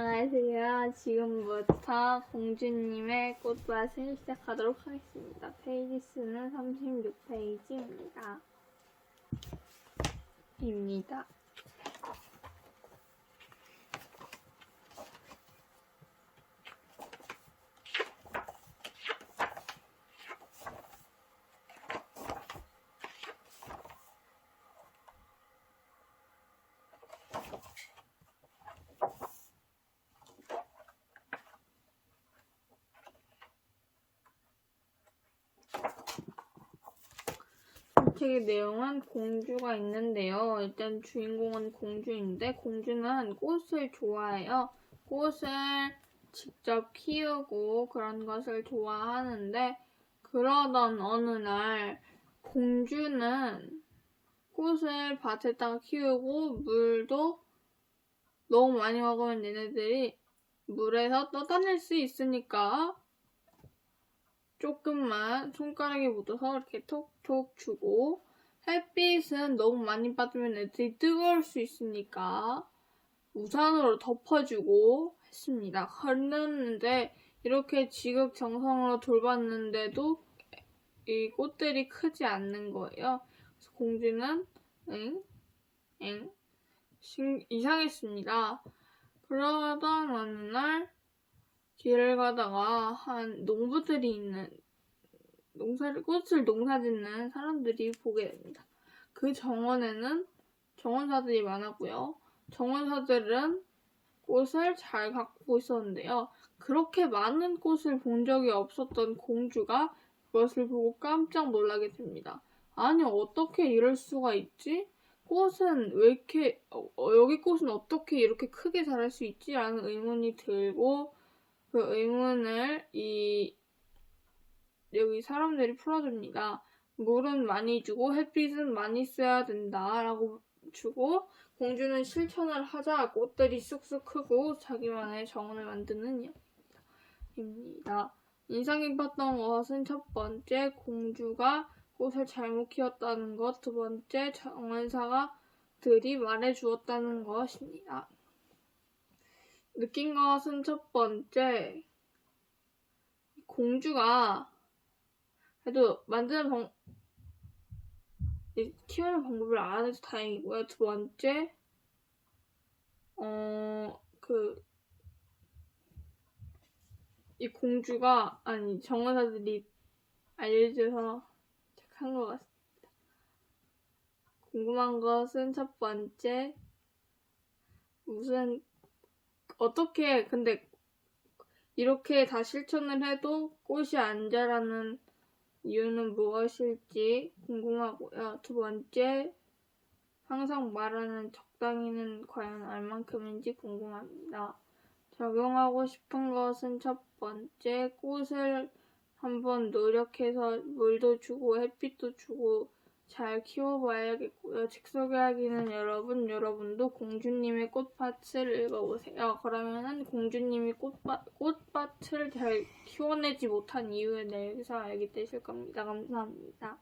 자, 지금부터 공주님의 꽃밭을 시작하도록 하겠습니다. 페이지 수는 36페이지입니다. 입니다. 책의 내용은 공주가 있는데요. 일단 주인공은 공주인데 공주는 꽃을 좋아해요. 꽃을 직접 키우고 그런 것을 좋아하는데 그러던 어느 날 공주는 꽃을 밭에다가 키우고 물도 너무 많이 먹으면 얘네들이 물에서 떠다닐 수 있으니까 조금만 손가락에 묻어서 이렇게 톡톡 주고 햇빛은 너무 많이 받으면 애들이 뜨거울 수 있으니까 우산으로 덮어주고 했습니다. 그랬는데 이렇게 지극정성으로 돌봤는데도 이 꽃들이 크지 않는 거예요. 그래서 공주는 엥? 엥? 신- 이상했습니다. 그러던 어느 날 길을 가다가 한 농부들이 있는 농사를 꽃을 농사짓는 사람들이 보게 됩니다. 그 정원에는 정원사들이 많았고요. 정원사들은 꽃을 잘 갖고 있었는데요. 그렇게 많은 꽃을 본 적이 없었던 공주가 그것을 보고 깜짝 놀라게 됩니다. 아니 어떻게 이럴 수가 있지? 꽃은 왜 이렇게 어, 어, 여기 꽃은 어떻게 이렇게 크게 자랄 수 있지? 라는 의문이 들고 그 의문을 이 여기 사람들이 풀어줍니다. 물은 많이 주고 햇빛은 많이 써야 된다라고 주고 공주는 실천을 하자 꽃들이 쑥쑥 크고 자기만의 정원을 만드는 이야기입니다. 인상 깊었던 것은 첫 번째 공주가 꽃을 잘못 키웠다는 것, 두 번째 정원사가 들이 말해주었다는 것입니다. 느낀 것은 첫 번째, 공주가 그래도 만드는 방, 이 키우는 방법을 알아내서 다행이고요. 두 번째, 어, 그, 이 공주가, 아니, 정원사들이 알려줘서 착한 것 같습니다. 궁금한 것은 첫 번째, 무슨, 어떻게, 근데, 이렇게 다 실천을 해도 꽃이 안 자라는 이유는 무엇일지 궁금하고요. 두 번째, 항상 말하는 적당히는 과연 얼만큼인지 궁금합니다. 적용하고 싶은 것은 첫 번째, 꽃을 한번 노력해서 물도 주고 햇빛도 주고 잘 키워봐야겠고요. 책 소개하기는 여러분, 여러분도 공주님의 꽃밭을 읽어보세요. 그러면은 공주님이 꽃밭, 꽃밭을 잘 키워내지 못한 이유에 대해서 알게 되실 겁니다. 감사합니다.